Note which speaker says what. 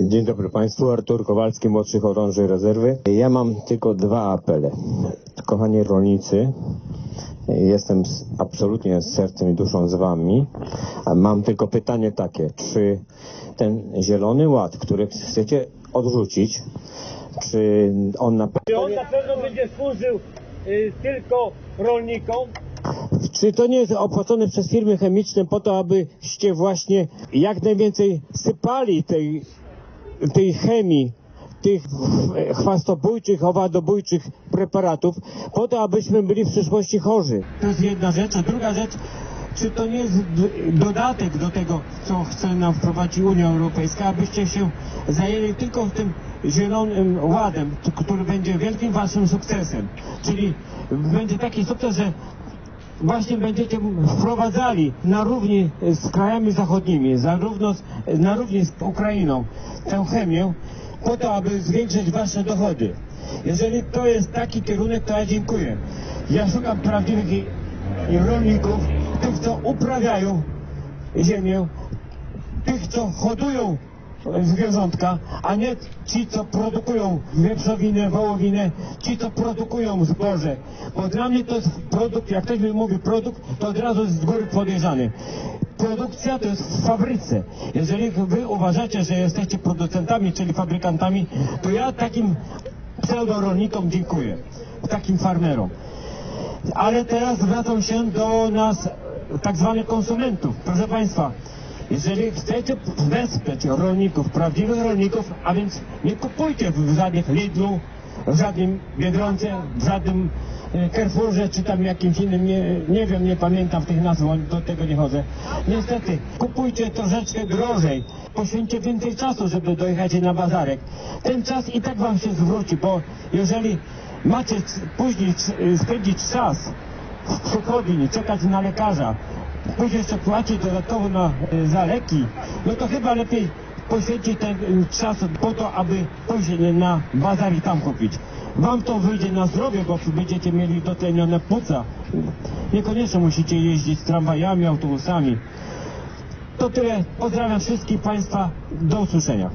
Speaker 1: Dzień dobry Państwu, Artur Kowalski, młodszy chorąży rezerwy. Ja mam tylko dwa apele. Kochani rolnicy, jestem absolutnie z sercem i duszą z Wami. Mam tylko pytanie takie, czy ten zielony ład, który chcecie odrzucić, czy on na
Speaker 2: Czy on na pewno będzie służył y, tylko rolnikom?
Speaker 1: Czy to nie jest opłacone przez firmy chemiczne po to, abyście właśnie jak najwięcej sypali tej, tej chemii, tych ch- chwastobójczych, owadobójczych preparatów, po to, abyśmy byli w przyszłości chorzy? To jest jedna rzecz. A druga rzecz, czy to nie jest dodatek do tego, co chce nam wprowadzić Unia Europejska, abyście się zajęli tylko tym zielonym ładem, który będzie wielkim waszym sukcesem. Czyli będzie taki sukces, że właśnie będziecie wprowadzali na równi z krajami zachodnimi, zarówno z, na równi z Ukrainą tę chemię, po to, aby zwiększyć wasze dochody. Jeżeli to jest taki kierunek, to ja dziękuję. Ja szukam prawdziwych i, i rolników, tych, co uprawiają ziemię, tych, co hodują zwierzątka, a nie ci, co produkują wieprzowinę, wołowinę, ci, co produkują zboże. Bo dla mnie to jest produkt, jak ktoś mi mówi produkt, to od razu z góry podejrzany. Produkcja to jest w fabryce. Jeżeli wy uważacie, że jesteście producentami, czyli fabrykantami, to ja takim pseudorolnikom dziękuję. Takim farmerom. Ale teraz zwracam się do nas, tak zwanych konsumentów. Proszę Państwa, jeżeli chcecie wesprzeć rolników, prawdziwych rolników, a więc nie kupujcie w żadnych Lidlu, w żadnym Biedronce, w żadnym e, Carrefourze, czy tam jakimś innym, nie, nie wiem, nie pamiętam tych nazw, do tego nie chodzę. Niestety, kupujcie troszeczkę drożej, poświęćcie więcej czasu, żeby dojechać na bazarek. Ten czas i tak wam się zwróci, bo jeżeli macie później spędzić czas w przychodni, czekać na lekarza, później jeszcze płacić dodatkowo na, y, za leki, no to chyba lepiej poświęcić ten y, czas po to, aby pójść na bazar i tam kupić. Wam to wyjdzie na zdrowie, bo będziecie mieli dotlenione płuca. Niekoniecznie musicie jeździć z tramwajami, autobusami. To tyle. Pozdrawiam wszystkich Państwa. Do usłyszenia.